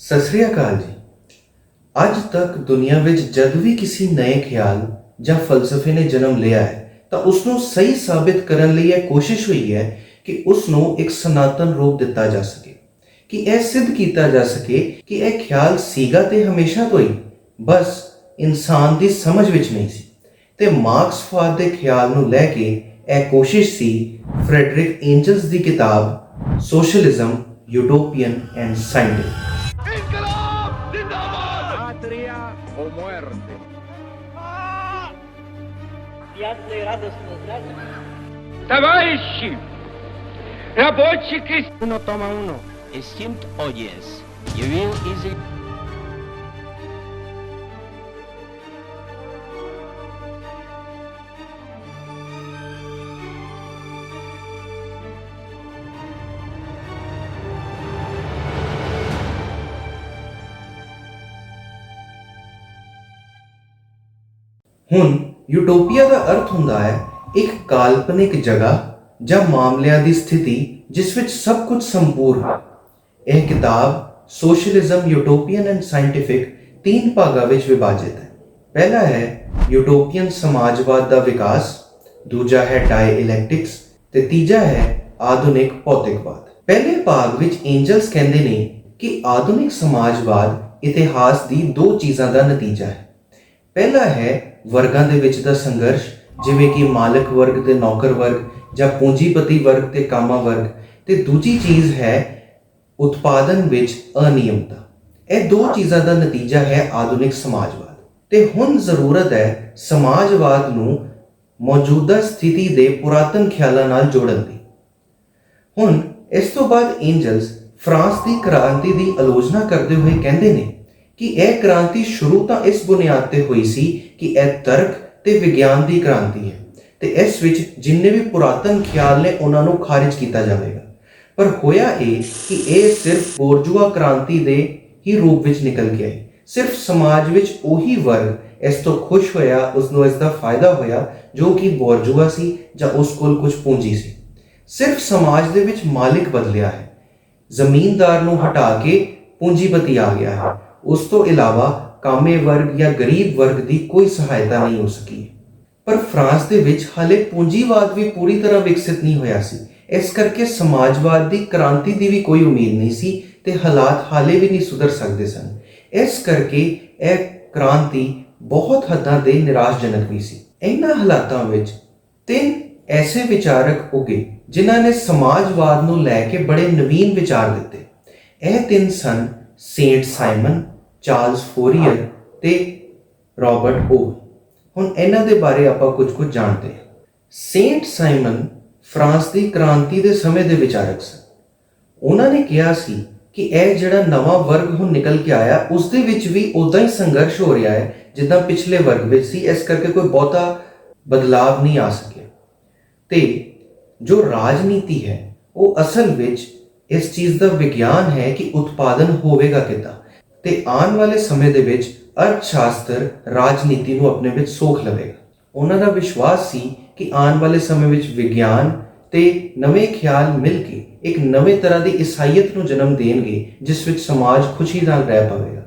ਸਤਿ ਸ੍ਰੀ ਅਕਾਲ ਜੀ। ਅੱਜ ਤੱਕ ਦੁਨੀਆ ਵਿੱਚ ਜਦ ਵੀ ਕਿਸੇ ਨਵੇਂ ਖਿਆਲ ਜਾਂ ਫਲਸਫੇ ਨੇ ਜਨਮ ਲਿਆ ਹੈ, ਤਾਂ ਉਸ ਨੂੰ ਸਹੀ ਸਾਬਿਤ ਕਰਨ ਲਈ ਇਹ ਕੋਸ਼ਿਸ਼ ਹੋਈ ਹੈ ਕਿ ਉਸ ਨੂੰ ਇੱਕ ਸਨਾਤਨ ਰੂਪ ਦਿੱਤਾ ਜਾ ਸਕੇ, ਕਿ ਇਹ ਸਿੱਧ ਕੀਤਾ ਜਾ ਸਕੇ ਕਿ ਇਹ ਖਿਆਲ ਸੀਗਾ ਤੇ ਹਮੇਸ਼ਾ ਤੋਂ ਹੀ, ਬਸ ਇਨਸਾਨ ਦੀ ਸਮਝ ਵਿੱਚ ਨਹੀਂ ਸੀ। ਤੇ ਮਾਰਕਸਵਾਦ ਦੇ ਖਿਆਲ ਨੂੰ ਲੈ ਕੇ ਇਹ ਕੋਸ਼ਿਸ਼ ਸੀ ਫ੍ਰੈਡਰਿਕ ਐਂਜਲਸ ਦੀ ਕਿਤਾਬ socialism, utopian and scientific Приятно и радостно знать, Товарищи! Рабочий крестьян! Uno toma uno. Es stimmt oyes. Je will is it. Utopia ਦਾ ਅਰਥ ਹੁੰਦਾ ਹੈ ਇੱਕ ਕਾਲਪਨਿਕ ਜਗ੍ਹਾ ਜਾਂ ਮਾਮਲਿਆਂ ਦੀ ਸਥਿਤੀ ਜਿਸ ਵਿੱਚ ਸਭ ਕੁਝ ਸੰਪੂਰਨ ਹੈ। ਇਹ ਕਿਤਾਬ ਸੋਸ਼ਲਿਜ਼ਮ, ਯੂਟੋਪੀਅਨ ਐਂਡ ਸਾਇੰਟਿਫਿਕ ਤਿੰਨ ਭਾਗਾਂ ਵਿੱਚ ਵਿਭਾਜਿਤ ਹੈ। ਪਹਿਲਾ ਹੈ ਯੂਟੋਪੀਅਨ ਸਮਾਜਵਾਦ ਦਾ ਵਿਕਾਸ, ਦੂਜਾ ਹੈ ਡਾਈ ਡਾਇਲੈਕਟਿਕਸ ਤੇ ਤੀਜਾ ਹੈ ਆਧੁਨਿਕ ਭੌਤਿਕਵਾਦ। ਪਹਿਲੇ ਭਾਗ ਵਿੱਚ ਐਂਜਲਸ ਕਹਿੰਦੇ ਨੇ ਕਿ ਆਧੁਨਿਕ ਸਮਾਜਵਾਦ ਇਤਿਹਾਸ ਦੀ ਦੋ ਚੀਜ਼ਾਂ ਦਾ ਨਤੀਜਾ ਹੈ। ਪਹਿਲਾ ਹੈ ਵਰਗਾਂ ਦੇ ਵਿੱਚ ਦਾ ਸੰਘਰਸ਼, ਜਿਵੇਂ ਕਿ ਮਾਲਕ ਵਰਗ ਤੇ ਨੌਕਰ ਵਰਗ ਜਾਂ ਪੂੰਜੀਪਤੀ ਵਰਗ ਤੇ ਕਾਮਾ ਵਰਗ, ਤੇ ਦੂਜੀ ਚੀਜ਼ ਹੈ ਉਤਪਾਦਨ ਵਿੱਚ ਅਨਿਯਮਤਾ। ਇਹ ਦੋ ਚੀਜ਼ਾਂ ਦਾ ਨਤੀਜਾ ਹੈ ਆਧੁਨਿਕ ਸਮਾਜਵਾਦ। ਤੇ ਹੁਣ ਜ਼ਰੂਰਤ ਹੈ ਸਮਾਜਵਾਦ ਨੂੰ ਮੌਜੂਦਾ ਸਥਿਤੀ ਦੇ ਪੁਰਾਤਨ ਖਿਆਲਾਂ ਨਾਲ ਜੋੜਨ ਦੀ। ਹੁਣ ਇਸ ਤੋਂ ਬਾਅਦ ਐਂਜਲਸ ਫਰਾਂਸ ਦੀ ਕ੍ਰਾਂਤੀ ਦੀ ਆਲੋਚਨਾ ਕਰਦੇ ਹੋਏ ਕਹਿੰਦੇ ਨੇ ਕਿ ਇਹ ਕ੍ਰਾਂਤੀ ਸ਼ੁਰੂ ਤਾਂ ਇਸ ਬੁਨਿਆਦ ਤੇ ਹੋਈ ਸੀ ਕਿ ਇਹ ਤਰਕ ਤੇ ਵਿਗਿਆਨ ਦੀ ਕ੍ਰਾਂਤੀ ਹੈ ਤੇ ਇਸ ਵਿੱਚ ਜਿੰਨੇ ਵੀ ਪੁਰਾਤਨ ਖਿਆਲ ਨੇ ਉਹਨਾਂ ਨੂੰ ਖਾਰਿਜ ਕੀਤਾ ਜਾਵੇਗਾ। ਪਰ ਹੋਇਆ ਇਹ ਕਿ ਇਹ ਸਿਰਫ ਬੋਰਜੂਆ ਕ੍ਰਾਂਤੀ ਦੇ ਹੀ ਰੂਪ ਵਿੱਚ ਨਿਕਲ ਗਿਆ ਹੈ ਸਿਰਫ ਸਮਾਜ ਵਿੱਚ ਉਹੀ ਵਰਗ ਇਸ ਤੋਂ ਖੁਸ਼ ਹੋਇਆ ਉਸ ਨੂੰ ਇਸ ਦਾ ਫਾਇਦਾ ਹੋਇਆ, ਜੋ ਕਿ ਬੋਰਜੂਆ ਸੀ ਜਾਂ ਉਸ ਕੋਲ ਕੁਝ ਪੂੰਜੀ ਸੀ। ਸਿਰਫ ਸਮਾਜ ਦੇ ਵਿੱਚ ਮਾਲਿਕ ਬਦਲਿਆ ਹੈ। ਜ਼ਮੀਨਦਾਰ ਨੂੰ ਹਟਾ ਕੇ ਪੂੰਜੀਪਤੀ ਆ ਗਿਆ ਹੈ। ਉਸ ਤੋਂ ਇਲਾਵਾ ਕਾਮੇ ਵਰਗ ਜਾਂ ਗਰੀਬ ਵਰਗ ਦੀ ਕੋਈ ਸਹਾਇਤਾ ਨਹੀਂ ਹੋ ਸਕੀ। ਪਰ ਫਰਾਂਸ ਦੇ ਵਿੱਚ ਹਾਲੇ ਪੂੰਜੀਵਾਦ ਵੀ ਪੂਰੀ ਤਰ੍ਹਾਂ ਵਿਕਸਿਤ ਨਹੀਂ ਹੋਇਆ ਸੀ। ਇਸ ਕਰਕੇ ਸਮਾਜਵਾਦ ਦੀ ਕ੍ਰਾਂਤੀ ਦੀ ਵੀ ਕੋਈ ਉਮੀਦ ਨਹੀਂ ਸੀ ਤੇ ਹਾਲਾਤ ਹਾਲੇ ਵੀ ਨਹੀਂ ਸੁਧਰ ਸਕਦੇ ਸਨ। ਇਸ ਕਰਕੇ ਇਹ ਕ੍ਰਾਂਤੀ ਬਹੁਤ ਹੱਦਾਂ ਦੇ ਨਿਰਾਸ਼ਜਨਕ ਵੀ ਸੀ। ਇਹਨਾਂ ਹਾਲਾਤਾਂ ਵਿੱਚ ਤਿੰਨ ਐਸੇ ਵਿਚਾਰਕ ਉਗੇ ਜਿਨ੍ਹਾਂ ਨੇ ਸਮਾਜਵਾਦ ਨੂੰ ਲੈ ਕੇ ਬੜੇ ਨਵੀਨ ਵਿਚਾਰ ਦਿੱਤੇ। ਇਹ ਤਿੰਨ ਸਨ ਸੇਂਟ ਸਾਈਮਨ ਚਾਰਲਸ ਫੋਰੀਅਰ ਤੇ ਰਾਬਰਟ ਓ ਹੁਣ ਇਹਨਾਂ ਦੇ ਬਾਰੇ ਆਪਾਂ ਕੁਝ ਕੁਝ ਜਾਣਦੇ ਹਾਂ। ਸੇਂਟ ਸਾਈਮਨ ਫਰਾਂਸ ਦੀ ਕ੍ਰਾਂਤੀ ਦੇ ਸਮੇਂ ਦੇ ਵਿਚਾਰਕ ਸਨ। ਉਹਨਾਂ ਨੇ ਕਿਹਾ ਸੀ ਕਿ ਇਹ ਜਿਹੜਾ ਨਵਾਂ ਵਰਗ ਹੁਣ ਨਿਕਲ ਕੇ ਆਇਆ, ਉਸ ਦੇ ਵਿੱਚ ਵੀ ਉਦਾਂ ਹੀ ਸੰਘਰਸ਼ ਹੋ ਰਿਹਾ ਹੈ, ਜਿੱਦਾਂ ਪਿਛਲੇ ਵਰਗ ਵਿੱਚ ਸੀ। ਇਸ ਕਰਕੇ ਕੋਈ ਬਹੁਤਾ ਬਦਲਾਵ ਨਹੀਂ ਆ ਸਕਿਆ। ਤੇ ਜੋ ਰਾਜਨੀਤੀ ਹੈ, ਉਹ ਅਸਲ ਵਿੱਚ ਇਸ ਚੀਜ਼ ਦਾ ਵਿਗਿਆਨ ਹੈ ਕਿ ਉਤਪਾਦਨ ਹੋਵੇਗਾ ਕਿੱਦਾਂ। ਤੇ ਆਉਣ ਵਾਲੇ ਸਮੇਂ ਦੇ ਵਿੱਚ ਅਰਥ ਸ਼ਾਸਤਰ ਰਾਜਨੀਤੀ ਨੂੰ ਆਪਣੇ ਵਿੱਚ ਸੋਖ ਲਵੇਗਾ। ਉਹਨਾਂ ਦਾ ਵਿਸ਼ਵਾਸ ਸੀ ਕਿ ਆਉਣ ਵਾਲੇ ਸਮੇਂ ਵਿੱਚ ਵਿਗਿਆਨ ਤੇ ਨਵੇਂ ਖਿਆਲ ਮਿਲ ਕੇ ਇੱਕ ਨਵੇਂ ਤਰ੍ਹਾਂ ਦੀ ਇਸਾਈਅਤ ਨੂੰ ਜਨਮ ਦੇਣਗੇ, ਜਿਸ ਵਿੱਚ ਸਮਾਜ ਖੁਸ਼ੀ ਨਾਲ ਰਹਿ ਪਾਵੇਗਾ।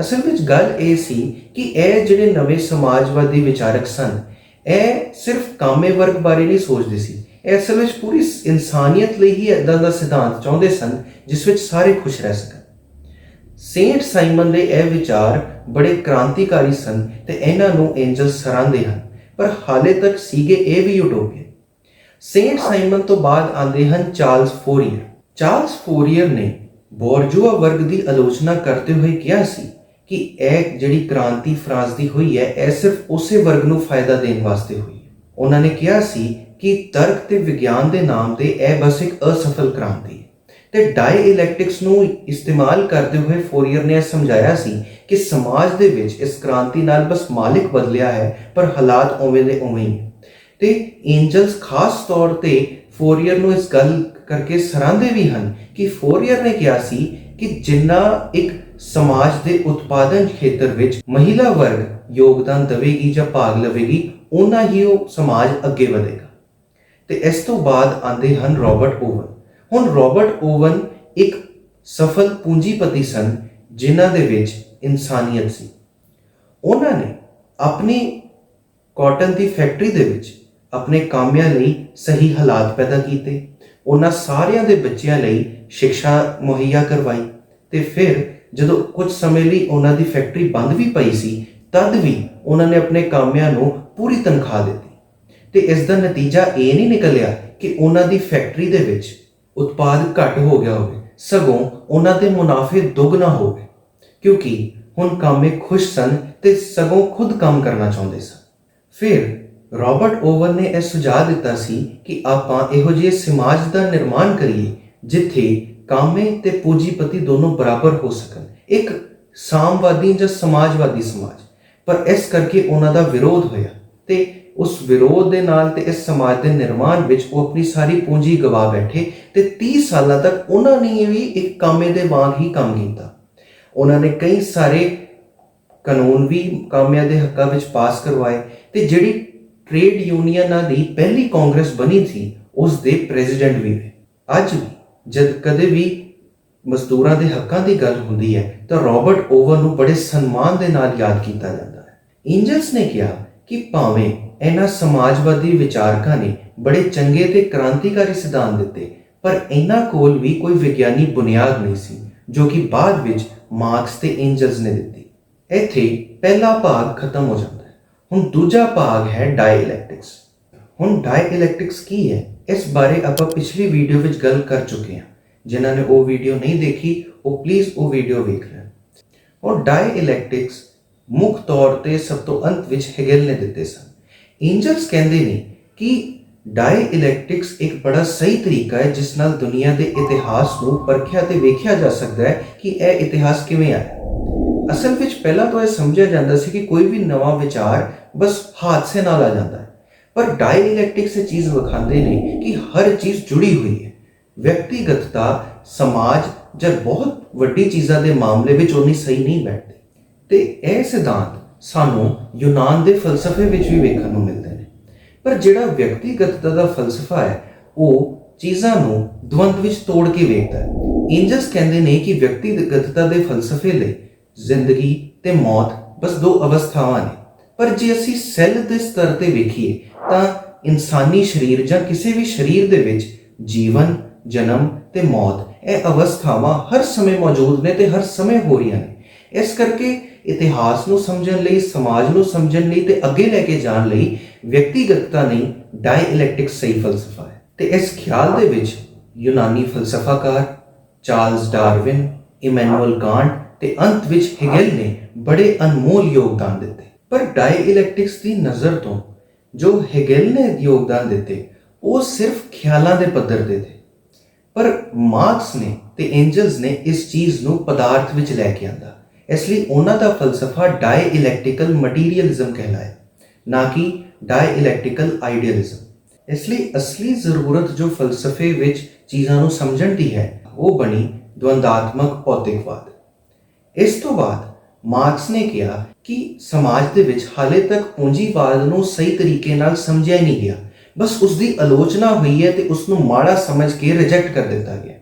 ਅਸਲ ਵਿੱਚ ਗੱਲ ਇਹ ਸੀ ਕਿ ਇਹ ਜਿਹੜੇ ਨਵੇਂ ਸਮਾਜਵਾਦੀ ਵਿਚਾਰਕ ਸਨ, ਇਹ ਸਿਰਫ ਕਾਮੇ ਵਰਗ ਬਾਰੇ ਨਹੀਂ ਸੋਚਦੇ ਸੀ। ਇਹ ਅਸਲ ਵਿੱਚ ਪੂਰੀ ਇਨਸਾਨੀਅਤ ਲਈ ਹੀ ਇਦਾਂ ਦਾ ਸਿਧਾਂਤ ਚਾਹੁੰਦੇ ਸਨ, ਜਿਸ ਵਿੱਚ ਸਾਰੇ ਖੁਸ਼ ਰਹਿ ਸਕਣ। ਸੇਂਟ ਸਾਈਮਨ ਦੇ ਇਹ ਵਿਚਾਰ ਬੜੇ ਕ੍ਰਾਂਤੀਕਾਰੀ ਸਨ ਤੇ ਇਹਨਾਂ ਨੂੰ ਐਂਜਲ ਸਰਾਂਦੇ ਹਨ, ਪਰ ਹਾਲੇ ਤੱਕ ਸੀਗੇ ਇਹ ਵੀ ਯੂਟੋਪੀਆ ਸੇਂਟ ਸਾਈਮਨ ਤੋਂ ਬਾਅਦ ਆਉਂਦੇ ਹਨ ਚਾਰਲਸ ਫੋਰੀਅਰ। ਚਾਰਲਸ ਫੋਰੀਅਰ ਨੇ ਬੋਰਜੂਆ ਵਰਗ ਦੀ ਆਲੋਚਨਾ ਕਰਦੇ ਹੋਏ ਕਿਹਾ ਸੀ ਕਿ ਇਹ ਜਿਹੜੀ ਕ੍ਰਾਂਤੀ ਫਰਾਂਸ ਦੀ ਹੋਈ ਹੈ, ਇਹ ਸਿਰਫ ਉਸੇ ਵਰਗ ਨੂੰ ਫਾਇਦਾ ਦੇਣ ਵਾਸਤੇ ਹੋਈ ਹੈ। ਉਹਨਾਂ ਨੇ ਕਿਹਾ ਸੀ ਕਿ ਤਰਕ ਤੇ ਵਿਗਿਆਨ ਦੇ ਨਾਮ ਤੇ ਇਹ ਬਸ ਇੱਕ ਅਸਫਲ ਕ੍ਰਾਂਤੀ ਹੈ। ਤੇ ਡਾਇਲੈਕਟਿਕਸ ਨੂੰ ਇਸਤੇਮਾਲ ਕਰਦੇ ਹੋਏ ਫੋਰੀਅਰ ਨੇ ਇਹ ਸਮਝਾਇਆ ਸੀ ਕਿ ਸਮਾਜ ਦੇ ਵਿੱਚ ਇਸ ਕ੍ਰਾਂਤੀ ਨਾਲ ਬਸ ਮਾਲਿਕ ਬਦਲਿਆ ਹੈ, ਪਰ ਹਾਲਾਤ ਉਵੇਂ ਦੇ ਉਵੇਂ ਹੀ। ਹੈ ਤੇ ਐਂਜਲਸ ਖਾਸ ਤੌਰ ਤੇ ਫੋਰੀਅਰ ਨੂੰ ਇਸ ਗੱਲ ਕਰਕੇ ਸਰਾਂਦੇ ਵੀ ਹਨ ਕਿ ਫੋਰੀਅਰ ਨੇ ਕਿਹਾ ਸੀ ਕਿ ਜਿੰਨਾ ਇੱਕ ਸਮਾਜ ਦੇ ਉਤਪਾਦਨ ਖੇਤਰ ਵਿੱਚ ਮਹਿਲਾ ਵਰਗ ਯੋਗਦਾਨ ਦੇਵੇਗੀ ਜਾਂ ਭਾਗ ਲਵੇਗੀ ਉਹਨਾਂ ਹੀ ਉਹ ਸਮਾਜ ਅੱਗੇ ਵਧੇਗਾ। ਤੇ ਇਸ ਤੋਂ ਬਾਅਦ ਆਉਂਦੇ ਹਨ ਰਾਬਰਟ ਓਵਨ। ਹੁਣ ਰਾਬਰਟ ਓਵਨ ਇੱਕ ਸਫਲ ਪੂੰਜੀਪਤੀ ਸਨ, ਜਿਨ੍ਹਾਂ ਦੇ ਵਿੱਚ ਇਨਸਾਨੀਅਤ ਸੀ। ਉਹਨਾਂ ਨੇ ਆਪਣੀ ਕਾਟਨ ਦੀ ਫੈਕਟਰੀ ਦੇ ਵਿੱਚ ਆਪਣੇ ਕਾਮਿਆਂ ਲਈ ਸਹੀ ਹਾਲਾਤ ਪੈਦਾ ਕੀਤੇ। ਉਹਨਾਂ ਸਾਰਿਆਂ ਦੇ ਬੱਚਿਆਂ ਲਈ ਸਿੱਖਿਆ ਮੁਹੱਈਆ ਕਰਵਾਈ ਤੇ ਫਿਰ ਜਦੋਂ ਕੁਝ ਸਮੇਂ ਲਈ ਉਹਨਾਂ ਦੀ ਫੈਕਟਰੀ ਬੰਦ ਵੀ ਪਈ ਸੀ, ਤਦ ਵੀ ਉਹਨਾਂ ਨੇ ਆਪਣੇ ਕਾਮਿਆਂ ਨੂੰ ਪੂਰੀ ਤਨਖਾਹ ਦਿੱਤੀ। ਤੇ ਇਸ ਦਾ ਨਤੀਜਾ ਇਹ ਨਹੀਂ ਨਿਕਲਿਆ ਕਿ ਉਹਨਾਂ ਦੀ ਫੈਕਟਰੀ ਦੇ ਵਿੱਚ ਉਤਪਾਦ ਘੱਟ ਹੋ ਗਿਆ ਹੋਵੇ, ਸਗੋਂ ਉਹਨਾਂ ਦੇ ਮੁਨਾਫੇ ਦੁੱਗਣਾ ਹੋਵੇ ਕਿਉਂਕਿ ਹੁਣ ਕਾਮੇ ਖੁਸ਼ ਸਨ ਤੇ ਸਗੋਂ ਖੁਦ ਕੰਮ ਕਰਨਾ ਚਾਹੁੰਦੇ ਸਨ। ਫਿਰ ਰਾਬਰਟ ਓਵਨ ਨੇ ਇਹ ਸੁਝਾਅ ਦਿੱਤਾ ਸੀ ਕਿ ਆਪਾਂ ਇਹੋ ਜਿਹੇ ਸਮਾਜ ਦਾ ਨਿਰਮਾਣ ਕਰੀਏ, ਜਿੱਥੇ ਕਾਮੇ ਤੇ ਪੂੰਜੀਪਤੀ ਦੋਨੋਂ ਬਰਾਬਰ ਹੋ ਸਕਣ, ਇੱਕ ਸਾਮਵਾਦੀ ਜਾਂ ਸਮਾਜਵਾਦੀ ਸਮਾਜ। ਪਰ ਇਸ ਕਰਕੇ ਉਹਨਾਂ ਦਾ ਵਿਰੋਧ ਹੋਇਆ ਤੇ ਉਸ ਵਿਰੋਧ ਦੇ ਨਾਲ ਤੇ ਇਸ ਸਮਾਜ ਦੇ ਨਿਰਮਾਣ ਵਿੱਚ ਉਹ ਆਪਣੀ ਸਾਰੀ ਪੂੰਜੀ ਗਵਾ ਬੈਠੇ ਤੇ 30 ਸਾਲਾਂ ਤੱਕ ਉਹਨਾਂ ਨੇ ਵੀ ਇੱਕ ਕਾਮੇ ਦੇ ਵਾਂਗ ਹੀ ਕੰਮ ਕੀਤਾ। ਉਹਨਾਂ ਨੇ ਕਈ ਸਾਰੇ ਕਾਨੂੰਨ ਵੀ ਕਾਮਿਆਂ ਦੇ ਹੱਕਾਂ ਵਿੱਚ ਪਾਸ ਕਰਵਾਏ ਤੇ ਜਿਹੜੀ ਟ੍ਰੇਡ ਯੂਨੀਅਨਾਂ ਦੀ ਪਹਿਲੀ ਕਾਂਗਰਸ ਬਣੀ ਸੀ, ਉਸ ਦੇ ਪ੍ਰੈਜ਼ੀਡੈਂਟ ਵੀ ਹੋਏ ਅੱਜ ਜਦ ਕਦੇ ਵੀ ਮਜ਼ਦੂਰਾਂ ਦੇ ਹੱਕਾਂ ਦੀ ਗੱਲ ਹੁੰਦੀ ਹੈ, ਤਾਂ ਰਾਬਰਟ ਓਵਰ ਨੂੰ ਬੜੇ ਸਨਮਾਨ ਦੇ ਨਾਲ ਯਾਦ ਕੀਤਾ ਜਾਂਦਾ ਹੈ। ਇੰਜਲਸ ਨੇ ਕਿਹਾ ਕਿ ਭਾਵੇਂ ਇਹਨਾਂ ਸਮਾਜਵਾਦੀ ਵਿਚਾਰਕਾਂ ਨੇ ਬੜੇ ਚੰਗੇ ਤੇ ਕ੍ਰਾਂਤੀਕਾਰੀ ਸਿਧਾਂਤ ਦਿੱਤੇ ਪਰ ਇਹਨਾਂ ਕੋਲ ਵੀ ਕੋਈ ਵਿਗਿਆਨੀ ਬੁਨਿਆਦ ਨਹੀਂ ਸੀ, ਜੋ ਕਿ ਬਾਅਦ ਵਿੱਚ ਮਾਰਕਸ ਤੇ ਇੰਜਲਸ ਨੇ ਦਿੱਤੀ। ਇੱਥੇ ਪਹਿਲਾ ਭਾਗ ਖਤਮ ਹੋ ਜਾਂਦਾ ਹੈ। ਹੁਣ ਦੂਜਾ ਭਾਗ ਹੈ ਡਾਈਇਲੈਕਟ੍ਰਿਕਸ ਹੁਣ ਡਾਈਇਲੈਕਟ੍ਰਿਕਸ ਕੀ ਹੈ? ਇਸ ਬਾਰੇ ਆਪਾਂ ਪਿਛਲੀ ਵੀਡੀਓ ਵਿੱਚ ਗੱਲ ਕਰ ਚੁੱਕੇ ਹਾਂ। ਜਿਨ੍ਹਾਂ ਨੇ ਉਹ ਵੀਡੀਓ ਨਹੀਂ ਦੇਖੀ, ਉਹ ਪਲੀਜ਼ ਉਹ ਵੀਡੀਓ ਵੇਖ ਲੈਣ। ਔਰ ਡਾਈਇਲੈਕਟ੍ਰਿਕਸ ਮੁੱਖ ਤੌਰ ਤੇ ਸਭ ਤੋਂ ਅੰਤ ਵਿੱਚ ਹੈਗਲ ਨੇ ਦਿੱਤੇ ਸਨ। ਐਂਜਲਸ ਕਹਿੰਦੇ ਨੇ ਕਿ ਡਾਈਇਲੈਕਟ੍ਰਿਕਸ ਇੱਕ ਬੜਾ ਸਹੀ ਤਰੀਕਾ ਹੈ, ਜਿਸ ਨਾਲ ਦੁਨੀਆ ਦੇ ਇਤਿਹਾਸ ਨੂੰ ਪਰਖਿਆ ਤੇ ਵੇਖਿਆ ਜਾ ਸਕਦਾ ਹੈ ਕਿ ਇਹ ਇਤਿਹਾਸ ਕਿਵੇਂ ਆਇਆ। ਅਸਲ ਵਿੱਚ ਪਹਿਲਾਂ ਤਾਂ ਇਹ ਸਮਝਿਆ ਜਾਂਦਾ ਸੀ ਕਿ ਕੋਈ ਵੀ ਨਵਾਂ ਵਿਚਾਰ ਬਸ ਹਾਦਸੇ ਨਾਲ ਆ ਜਾਂਦਾ ਹੈ। ਪਰ ਡਾਈਇਲੈਕਟ੍ਰਿਕਸ ਇਹ ਚੀਜ਼ ਵਿਖਾਉਂਦੇ ਨੇ ਕਿ ਹਰ ਚੀਜ਼ ਜੁੜੀ ਹੋਈ ਹੈ। ਵਿਅਕਤੀਗਤਤਾ, ਸਮਾਜ ਜਾਂ ਬਹੁਤ ਵੱਡੀ ਚੀਜ਼ਾਂ ਦੇ ਮਾਮਲੇ ਵਿੱਚ ਉਨੀ ਸਹੀ ਨਹੀਂ ਬੈਠਦੀ। ਤੇ ਇਹ ਸਿਧਾਂਤ ਸਾਨੂੰ ਯੂਨਾਨ ਦੇ ਫਲਸਫੇ ਵਿੱਚ ਵੀ ਵੇਖਣ ਨੂੰ ਮਿਲਦਾ ਪਰ ਜਿਹੜਾ ਵਿਅਕਤੀਗਤਤਾ ਦਾ ਫਲਸਫਾ ਹੈ, ਉਹ ਚੀਜ਼ਾਂ ਨੂੰ ਦਵੰਦ ਵਿੱਚ ਤੋੜ ਕੇ ਵੇਖਦਾ ਹੈ। ਇੰਜਸ ਕਹਿੰਦੇ ਨੇ ਕਿ ਵਿਅਕਤੀਗਤਤਾ ਦੇ ਫਲਸਫੇ ਲਈ ਜ਼ਿੰਦਗੀ ਤੇ ਮੌਤ ਬਸ ਦੋ ਅਵਸਥਾਵਾਂ ਨੇ। ਪਰ ਜੇ ਅਸੀਂ ਸੈੱਲ ਦੇ ਸਤਰ ਤੇ ਵੇਖੀਏ, ਤਾਂ ਇਨਸਾਨੀ ਸਰੀਰ ਜਾਂ ਕਿਸੇ ਵੀ ਸਰੀਰ ਦੇ ਵਿੱਚ ਜੀਵਨ, ਜਨਮ ਤੇ ਮੌਤ, ਇਹ ਅਵਸਥਾਵਾਂ ਹਰ ਸਮੇਂ ਮੌਜੂਦ ਨੇ ਤੇ ਹਰ ਸਮੇਂ ਹੋ ਰਹੀਆਂ ਨੇ। ਇਸ ਕਰਕੇ ਇਤਿਹਾਸ ਨੂੰ ਸਮਝਣ ਲਈ, ਸਮਾਜ ਨੂੰ ਸਮਝਣ ਲਈ ਤੇ ਅੱਗੇ ਲੈ ਕੇ ਜਾਣ ਲਈ ਵਿਅਕਤੀਗਤਤਾ ਨਹੀਂ ਡਾਈਇਲੈਕਟ੍ਰਿਕ ਸਹੀ ਫਲਸਫਾ ਹੈ। ਤੇ ਇਸ ਖਿਆਲ ਦੇ ਵਿੱਚ ਯੂਨਾਨੀ ਫਲਸਫਾਕਾਰ ਚਾਰਲਸ ਡਾਰਵਿਨ, ਇਮੈਨੂਅਲ ਕਾਂਟ ਤੇ ਅੰਤ ਵਿੱਚ ਹੈਗਲ ਨੇ ਬੜੇ ਅਨਮੋਲ ਯੋਗਦਾਨ ਦਿੱਤੇ। ਪਰ ਡਾਈਇਲੈਕਟ੍ਰਿਕਸ ਦੀ ਨਜ਼ਰ ਤੋਂ ਜੋ ਹੈਗਲ ਨੇ ਯੋਗਦਾਨ ਦਿੱਤੇ, ਉਹ ਸਿਰਫ ਖਿਆਲਾਂ ਦੇ ਪੱਧਰ ਤੇ। ਪਰ ਮਾਰਕਸ ਨੇ ਤੇ ਐਂਜਲਸ ਨੇ ਇਸ ਚੀਜ਼ ਨੂੰ ਪਦਾਰਥ ਵਿੱਚ ਲੈ ਕੇ ਆਂਦਾ। ਇਸ ਲਈ ਉਹਨਾਂ ਦਾ ਫਲਸਫਾ ਡਾਈਇਲੈਕਟ੍ਰਿਕਲ ਮਟੀਰੀਅਲਿਜ਼ਮ ਕਹਿਲਾਇਆ। ਨਾ ਕਿ ਡਾਈਇਲੈਕਟ੍ਰਿਕਲ ਆਈਡੀਅਲਿਜ਼ਮ ਇਸ ਲਈ ਅਸਲੀ ਜ਼ਰੂਰਤ ਜੋ ਫਲਸਫੇ ਵਿੱਚ ਚੀਜ਼ਾਂ ਨੂੰ ਸਮਝਣ ਦੀ ਹੈ, ਉਹ ਬਣੀ ਦਵੰਦਾਤਮਕ ਭੌਤਿਕਵਾਦ। ਇਸ ਤੋਂ ਬਾਅਦ ਮਾਰਕਸ ਨੇ ਕਿਹਾ ਕਿ ਸਮਾਜ ਦੇ ਵਿੱਚ ਹਾਲੇ ਤੱਕ ਪੂੰਜੀਵਾਦ ਨੂੰ ਸਹੀ ਤਰੀਕੇ ਨਾਲ ਸਮਝਿਆ ਨਹੀਂ ਗਿਆ। ਬਸ ਉਸ ਦੀ ਆਲੋਚਨਾ ਹੋਈ ਹੈ ਤੇ ਉਸ ਨੂੰ ਮਾੜਾ ਸਮਝ ਕੇ ਰਿਜੈਕਟ ਕਰ ਦਿੱਤਾ ਗਿਆ।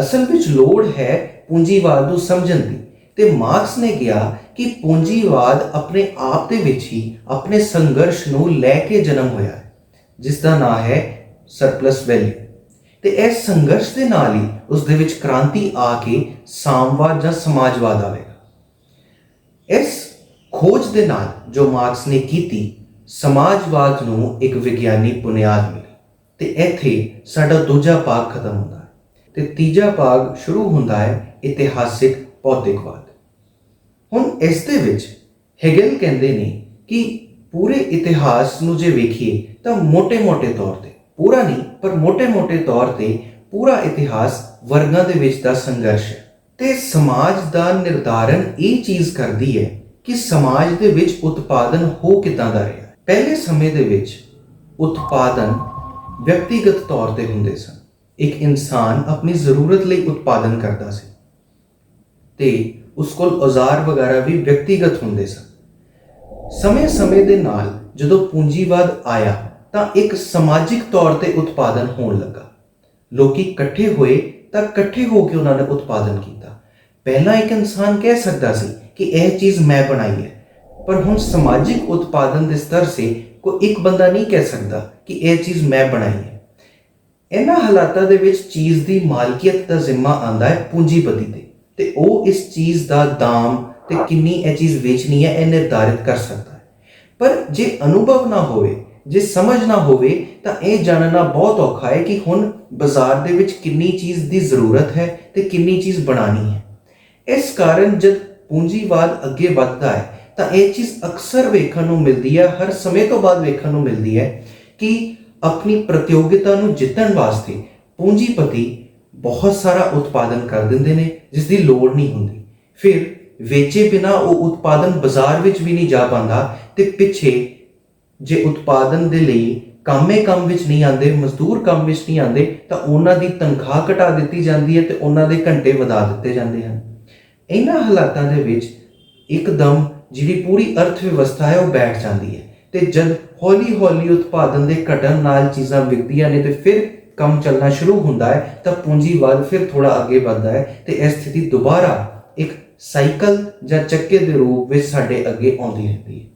ਅਸਲ ਵਿੱਚ ਲੋੜ ਹੈ ਪੂੰਜੀਵਾਦ ਨੂੰ ਸਮਝਣ ਦੀ। ਤੇ ਮਾਰਕਸ ਨੇ ਕਿਹਾ ਕਿ ਪੂੰਜੀਵਾਦ ਆਪਣੇ ਆਪ ਦੇ ਵਿੱਚ ਹੀ ਆਪਣੇ ਸੰਘਰਸ਼ ਨੂੰ ਲੈ ਕੇ ਜਨਮ ਹੋਇਆ ਹੈ, ਜਿਸ ਦਾ ਨਾਮ ਹੈ ਸਰਪਲਸ ਵੈਲਿਊ ਤੇ ਇਸ ਸੰਘਰਸ਼ ਦੇ ਨਾਲ ਹੀ ਉਸ ਦੇ ਵਿੱਚ ਕ੍ਰਾਂਤੀ ਆ ਕੇ ਸਾਮਵਾਦ ਜਾਂ ਸਮਾਜਵਾਦ ਆਵੇਗਾ। ਇਸ ਖੋਜ ਦੇ ਨਾਲ ਜੋ ਮਾਰਕਸ ਨੇ ਕੀਤੀ, ਸਮਾਜਵਾਦ ਨੂੰ ਇੱਕ ਵਿਗਿਆਨੀ ਬੁਨਿਆਦ ਮਿਲੀ ਤੇ ਇੱਥੇ ਸਾਡਾ ਦੂਜਾ ਭਾਗ ਖਤਮ ਹੁੰਦਾ ਹੈ ਤੇ ਤੀਜਾ ਭਾਗ ਸ਼ੁਰੂ ਹੁੰਦਾ ਹੈ ਇਤਿਹਾਸਿਕ ਭੌਤਿਕਵਾਦ। ਹੁਣ ਇਸ ਦੇ ਵਿੱਚ ਹੈਗਲ ਕਹਿੰਦੇ ਨੇ ਕਿ ਪੂਰੇ ਇਤਿਹਾਸ ਨੂੰ ਜੇ ਵੇਖੀਏ ਤਾਂ ਮੋٹے-ਮੋٹے ਤੌਰ ਤੇ, ਪੂਰਾ ਨਹੀਂ, ਪਰ ਮੋٹے-ਮੋٹے ਤੌਰ ਤੇ ਪੂਰਾ ਇਤਿਹਾਸ ਵਰਗਾਂ ਦੇ ਵਿੱਚ ਦਾ ਸੰਘਰਸ਼ ਹੈ। ਤੇ ਸਮਾਜ ਦਾ ਨਿਰਧਾਰਨ ਇਹ ਚੀਜ਼ ਕਰਦੀ ਹੈ ਕਿ ਸਮਾਜ ਦੇ ਵਿੱਚ ਉਤਪਾਦਨ ਹੋ ਕਿਦਾਂ ਦਾ ਰਿਹਾ ਪਹਿਲੇ ਸਮੇਂ ਦੇ ਵਿੱਚ ਉਤਪਾਦਨ ਵਿਅਕਤੀਗਤ ਤੌਰ ਤੇ ਹੁੰਦੇ ਸਨ। ਇੱਕ ਇਨਸਾਨ ਆਪਣੀ ਜ਼ਰੂਰਤ ਲਈ ਉਤਪਾਦਨ ਕਰਦਾ ਸੀ। ਤੇ ਉਸ ਕੋਲ ਔਜ਼ਾਰ ਵਗੈਰਾ ਵੀ ਵਿਅਕਤੀਗਤ ਹੁੰਦੇ ਸਨ। ਸਮੇਂ-ਸਮੇਂ ਦੇ ਨਾਲ ਜਦੋਂ ਪੂੰਜੀਵਾਦ ਆਇਆ, ਤਾਂ ਇੱਕ ਸਮਾਜਿਕ ਤੌਰ ਤੇ ਉਤਪਾਦਨ ਹੋਣ ਲੱਗਾ। ਲੋਕੀ ਇਕੱਠੇ ਹੋਏ ਤਾਂ ਇਕੱਠੇ ਹੋ ਕੇ ਉਹਨਾਂ ਨੇ ਉਤਪਾਦਨ ਕੀਤਾ। ਪਹਿਲਾਂ ਇੱਕ ਇਨਸਾਨ ਕਹਿ ਸਕਦਾ ਸੀ ਕਿ ਇਹ ਚੀਜ਼ ਮੈਂ ਬਣਾਈ ਹੈ, ਪਰ ਹੁਣ ਸਮਾਜਿਕ ਉਤਪਾਦਨ ਦੇ ਸਤਰ ਸੇ ਕੋਈ ਇੱਕ ਬੰਦਾ ਨਹੀਂ ਕਹਿ ਸਕਦਾ ਕਿ ਇਹ ਚੀਜ਼ ਮੈਂ ਬਣਾਈ ਹੈ। ਇਹਨਾਂ ਹਾਲਾਤਾਂ ਦੇ ਵਿੱਚ ਚੀਜ਼ ਦੀ ਮਾਲਕੀਅਤ ਦਾ ਜ਼ਿੰਮਾ ਆਂਦਾ ਹੈ ਪੂੰਜੀਪਤੀ ਤੇ। ਤੇ ਉਹ ਇਸ ਚੀਜ਼ ਦਾ ਦਾਮ ਤੇ ਕਿੰਨੀ ਇਹ ਚੀਜ਼ ਵੇਚਣੀ ਹੈ, ਇਹ ਨਿਰਧਾਰਿਤ ਕਰ ਸਕਦਾ ਹੈ। ਪਰ ਜੇ ਅਨੁਭਵ ਨਾ ਹੋਵੇ, ਜੇ ਸਮਝ ਨਾ ਹੋਵੇ, ਤਾਂ ਇਹ ਜਾਣਨਾ ਬਹੁਤ ਔਖਾ ਹੈ ਕਿ ਹੁਣ ਬਾਜ਼ਾਰ ਦੇ ਵਿੱਚ ਕਿੰਨੀ ਚੀਜ਼ ਦੀ ਜ਼ਰੂਰਤ ਹੈ ਤੇ ਕਿੰਨੀ ਚੀਜ਼ ਬਣਾਣੀ ਹੈ। ਇਸ ਕਾਰਨ ਜਦ ਪੂੰਜੀਵਾਦ ਅੱਗੇ ਵੱਧਦਾ ਹੈ, ਤਾਂ ਇਹ ਚੀਜ਼ ਅਕਸਰ ਵੇਖਣ ਨੂੰ ਮਿਲਦੀ ਹੈ, ਹਰ ਸਮੇਂ ਤੋਂ ਬਾਅਦ ਵੇਖਣ ਨੂੰ ਮਿਲਦੀ ਹੈ ਕਿ ਆਪਣੀ ਪ੍ਰਤੀਯੋਗਿਤਾ ਨੂੰ ਜਿੱਤਣ ਵਾਸਤੇ ਪੂੰਜੀਪਤੀ ਬਹੁਤ ਸਾਰਾ ਉਤਪਾਦਨ ਕਰ ਦਿੰਦੇ ਨੇ ਜਿਸ ਦੀ ਲੋੜ ਨਹੀਂ ਹੁੰਦੀ। ਫਿਰ ਵੇਚੇ ਬਿਨਾ ਉਹ ਉਤਪਾਦਨ ਬਾਜ਼ਾਰ ਵਿੱਚ ਵੀ ਨਹੀਂ ਜਾ ਪਾਉਂਦਾ ਤੇ ਪਿੱਛੇ ਜੇ ਉਤਪਾਦਨ ਦੇ ਲਈ ਕੰਮੇ ਕੰਮ ਵਿੱਚ ਨਹੀਂ ਆਉਂਦੇ, ਮਜ਼ਦੂਰ ਕੰਮ ਵਿੱਚ ਨਹੀਂ ਆਉਂਦੇ, ਤਾਂ ਉਹਨਾਂ ਦੀ ਤਨਖਾਹ ਘਟਾ ਦਿੱਤੀ ਜਾਂਦੀ ਹੈ ਤੇ ਉਹਨਾਂ ਦੇ ਘੰਟੇ ਵਧਾ ਦਿੱਤੇ ਜਾਂਦੇ ਹਨ। ਇਹਨਾਂ ਹਾਲਾਤਾਂ ਦੇ ਵਿੱਚ ਇੱਕਦਮ ਜਿਹੜੀ ਪੂਰੀ ਅਰਥ ਵਿਵਸਥਾ ਹੈ ਉਹ ਬੈਠ ਜਾਂਦੀ ਹੈ ਤੇ ਜਦ ਹੌਲੀ-ਹੌਲੀ ਉਤਪਾਦਨ ਦੇ ਘਟਣ ਨਾਲ ਚੀਜ਼ਾਂ ਵਿਕਦੀਆਂ ਨੇ ਤੇ ਫਿਰ ਕੰਮ ਚੱਲਣਾ ਸ਼ੁਰੂ ਹੁੰਦਾ ਹੈ, ਤਾਂ ਪੂੰਜੀਵਾਦ ਫਿਰ ਥੋੜਾ ਅੱਗੇ ਵੱਧਦਾ ਹੈ ਤੇ ਇਹ ਸਥਿਤੀ ਦੁਬਾਰਾ ਇੱਕ ਸਾਈਕਲ ਜਾਂ ਚੱਕੇ ਦੇ ਰੂਪ ਵਿੱਚ ਸਾਡੇ ਅੱਗੇ ਆਉਂਦੀ ਰਹਿੰਦੀ ਹੈ।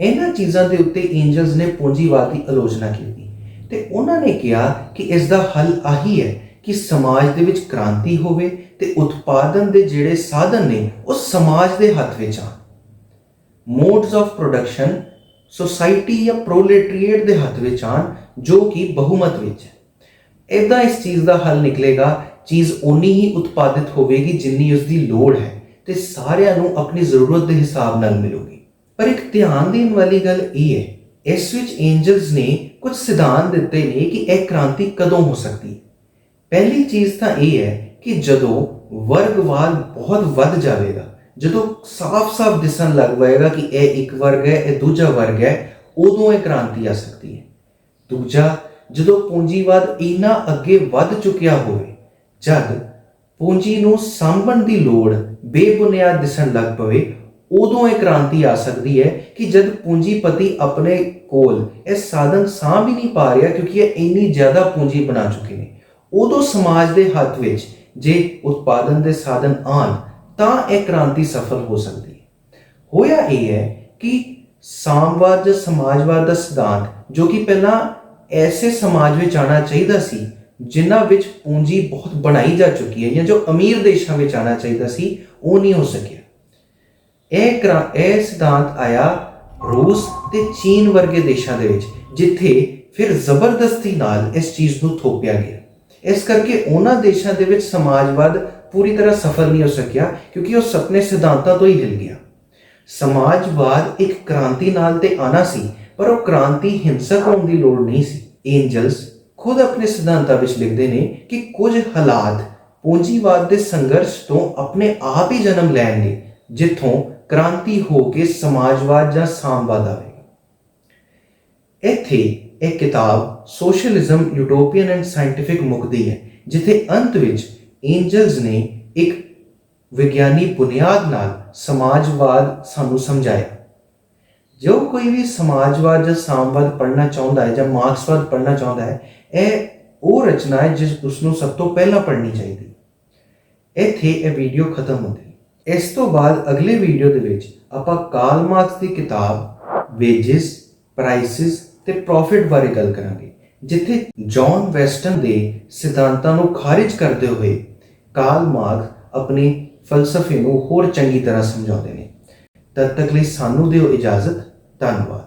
ਇਹਨਾਂ ਚੀਜ਼ਾਂ ਦੇ ਉੱਤੇ ਐਂਜਲਸ ਨੇ ਪੂੰਜੀਵਾਦ ਦੀ ਆਲੋਚਨਾ ਕੀਤੀ ਤੇ ਉਹਨਾਂ ਨੇ ਕਿਹਾ ਕਿ ਇਸ ਦਾ ਹੱਲ ਆਹੀ ਹੈ ਕਿ ਸਮਾਜ ਦੇ ਵਿੱਚ ਕ੍ਰਾਂਤੀ ਹੋਵੇ ਤੇ ਉਤਪਾਦਨ ਦੇ ਜਿਹੜੇ ਸਾਧਨ ਨੇ ਉਹ ਸਮਾਜ ਦੇ ਹੱਥ ਵਿੱਚ ਆਣ ਮੋਡਸ ਆਫ ਪ੍ਰੋਡਕਸ਼ਨ ਸੋਸਾਇਟੀ ਜਾਂ ਪ੍ਰੋਲੇਟਰੀਏਟ ਦੇ ਹੱਥ ਵਿੱਚ ਆਣ, ਜੋ ਕਿ ਬਹੁਮਤ ਵਿੱਚ ਹੈ। ਇਦਾਂ ਇਸ ਚੀਜ਼ ਦਾ ਹੱਲ ਨਿਕਲੇਗਾ, ਚੀਜ਼ ਓਨੀ ਹੀ ਉਤਪਾਦਿਤ ਹੋਵੇਗੀ ਜਿੰਨੀ ਉਸ ਦੀ ਲੋੜ ਹੈ ਤੇ ਸਾਰਿਆਂ ਨੂੰ ਆਪਣੀ ਜ਼ਰੂਰਤ ਦੇ ਹਿਸਾਬ ਨਾਲ ਮਿਲੂਗੀ। ਪਰ ਇੱਕ ਧਿਆਨ ਦੇਣ ਵਾਲੀ ਗੱਲ ਇਹ ਹੈ, ਇਸ ਵਿੱਚ ਐਂਜਲਸ ਨੇ ਕੁਝ ਸਿਧਾਂਤ ਦਿੱਤੇ ਨੇ ਕਿ ਇਹ ਕ੍ਰਾਂਤੀ ਕਦੋਂ ਹੋ ਸਕਦੀ ਹੈ। ਪਹਿਲੀ ਚੀਜ਼ ਤਾਂ ਇਹ ਹੈ ਕਿ ਜਦੋਂ ਵਰਗਵਾਦ ਬਹੁਤ ਵੱਧ ਜਾਵੇਗਾ ਜਦੋਂ ਸਾਫ਼-ਸਾਫ਼ ਦਿਸਣ ਲੱਗ ਪਏਗਾ ਕਿ ਇਹ ਇੱਕ ਵਰਗ ਹੈ, ਇਹ ਦੂਜਾ ਵਰਗ ਹੈ, ਉਦੋਂ ਇਹ ਕ੍ਰਾਂਤੀ ਆ ਸਕਦੀ ਹੈ। ਦੂਜਾ, ਜਦੋਂ ਪੂੰਜੀਵਾਦ ਇੰਨਾ ਅੱਗੇ ਵੱਧ ਚੁੱਕਿਆ ਹੋਵੇ, ਜਦ ਪੂੰਜੀ ਨੂੰ ਸਾਂਭਣ ਦੀ ਲੋੜ ਬੇਬੁਨਿਆਦ ਦਿਸਣ ਲੱਗ ਪਵੇ, ਉਦੋਂ ਇਹ ਕ੍ਰਾਂਤੀ ਆ ਸਕਦੀ ਹੈ ਕਿ ਜਦ ਪੂੰਜੀਪਤੀ ਆਪਣੇ ਕੋਲ ਇਹ ਸਾਧਨ ਸਾਂਭ ਹੀ ਨਹੀਂ ਪਾ ਰਿਹਾ ਕਿਉਂਕਿ ਇਹ ਇੰਨੀ ਜ਼ਿਆਦਾ ਪੂੰਜੀ ਬਣਾ ਚੁੱਕੇ ਨੇ, ਉਦੋਂ ਸਮਾਜ ਦੇ ਹੱਥ ਵਿੱਚ ਜੇ ਉਤਪਾਦਨ ਦੇ ਸਾਧਨ ਆਣ ਤਾਂ ਇਹ ਕ੍ਰਾਂਤੀ ਸਫਲ ਹੋ ਸਕਦੀ ਹੈ। ਹੋਇਆ ਇਹ ਹੈ ਕਿ ਸਾਮਵਾਦ ਜਾਂ ਸਮਾਜਵਾਦ ਦਾ ਸਿਧਾਂਤ, ਜੋ ਕਿ ਪਹਿਲਾਂ ਐਸੇ ਸਮਾਜ ਵਿੱਚ ਆਣਾ ਚਾਹੀਦਾ ਸੀ, ਜਿਨ੍ਹਾਂ ਵਿੱਚ ਪੂੰਜੀ ਬਹੁਤ ਬਣਾਈ ਜਾ ਚੁੱਕੀ ਹੈ ਜਾਂ ਜੋ ਅਮੀਰ ਦੇਸ਼ਾਂ ਵਿੱਚ ਆਣਾ ਚਾਹੀਦਾ ਸੀ, ਉਹ ਨਹੀਂ ਹੋ ਸਕਿਆ। ਇਹ ਕਰਾ- ਇਹ ਸਿਧਾਂਤ ਆਇਆ ਰੂਸ ਤੇ ਚੀਨ ਵਰਗੇ ਦੇਸ਼ਾਂ ਦੇ ਵਿੱਚ, ਜਿੱਥੇ ਫਿਰ ਜ਼ਬਰਦਸਤੀ ਨਾਲ ਇਸ ਚੀਜ਼ ਨੂੰ ਥੋਪਿਆ ਗਿਆ। ਇਸ ਕਰਕੇ ਉਹਨਾਂ ਦੇਸ਼ਾਂ ਦੇ ਵਿੱਚ ਸਮਾਜਵਾਦ ਪੂਰੀ ਤਰ੍ਹਾਂ ਸਫਲ ਨਹੀਂ ਹੋ ਸਕਿਆ ਕਿਉਂਕਿ ਉਹ ਸੁਪਨੇ ਸਿਧਾਂਤਾਂ ਤੋਂ ਹੀ ਹਿਲ ਗਿਆ। ਸਮਾਜਵਾਦ ਇੱਕ ਕ੍ਰਾਂਤੀ ਨਾਲ ਤੇ ਆਣਾ ਸੀ, ਪਰ ਉਹ ਕ੍ਰਾਂਤੀ ਹਿੰਸਕ ਹੋਣ ਦੀ ਲੋੜ ਨਹੀਂ ਸੀ। ਐਂਜਲਸ ਖੁਦ ਆਪਣੇ ਸਿਧਾਂਤਾਂ ਵਿੱਚ ਲਿਖਦੇ ਨੇ ਕਿ ਕੁਝ ਹਾਲਾਤ ਪੂੰਜੀਵਾਦ ਦੇ ਸੰਘਰਸ਼ ਤੋਂ ਆਪਣੇ ਆਪ ਹੀ ਜਨਮ ਲੈਣਗੇ, ਜਿੱਥੋਂ ਕ੍ਰਾਂਤੀ ਹੋ ਕੇ ਸਮਾਜਵਾਦ ਜਾਂ ਸਾਮਵਾਦ ਆਵੇਗਾ। ਇੱਥੇ ਇਹ ਕਿਤਾਬ ਸੋਸ਼ਲਿਜ਼ਮ, ਯੂਟੋਪੀਅਨ ਐਂਡ ਸਾਇੰਟਿਫਿਕ ਮੁਕਦੀ ਹੈ, ਜਿੱਥੇ ਅੰਤ ਵਿੱਚ ਐਂਜਲਸ ਨੇ ਇੱਕ ਵਿਗਿਆਨੀ ਬੁਨਿਆਦ ਨਾਲ ਸਮਾਜਵਾਦ ਸਾਨੂੰ ਸਮਝਾਇਆ। ਜੋ ਕੋਈ ਵੀ ਸਮਾਜਵਾਦ ਜਾਂ ਸਾਮਵਾਦ ਪੜ੍ਹਨਾ ਚਾਹੁੰਦਾ ਹੈ ਜਾਂ ਮਾਰਕਸਵਾਦ ਪੜ੍ਹਨਾ ਚਾਹੁੰਦਾ ਹੈ, ਇਹ ਉਹ ਰਚਨਾ ਹੈ ਜਿਸ ਉਸ ਨੂੰ ਸਭ ਤੋਂ ਪਹਿਲਾਂ ਪੜ੍ਹਨੀ ਚਾਹੀਦੀ ਇੱਥੇ ਇਹ ਵੀਡੀਓ ਖਤਮ ਹੁੰਦੀ ਇਸ ਤੋਂ ਬਾਅਦ ਅਗਲੇ ਵੀਡੀਓ ਦੇ ਵਿੱਚ ਆਪਾਂ ਕਾਲ ਮਾਰਕਸ ਦੀ ਕਿਤਾਬ ਵੇਜਸ ਪ੍ਰਾਈਸਿਸ ਤੇ ਪ੍ਰੋਫਿਟ ਬਾਰੇ ਗੱਲ ਕਰਾਂਗੇ। ਜਿੱਥੇ ਜੌਨ ਵੈਸਟਨ ਦੇ ਸਿਧਾਂਤਾਂ ਨੂੰ ਖਾਰਿਜ ਕਰਦੇ ਹੋਏ ਕਾਰਲ ਮਾਰਕਸ ਆਪਣੇ ਫਲਸਫੇ ਨੂੰ ਹੋਰ ਚੰਗੀ ਤਰ੍ਹਾਂ ਸਮਝਾਉਂਦੇ ਨੇ। ਤਦ ਤੱਕ ਲਈ ਸਾਨੂੰ ਦਿਓ ਇਜਾਜ਼ਤ। ਧੰਨਵਾਦ।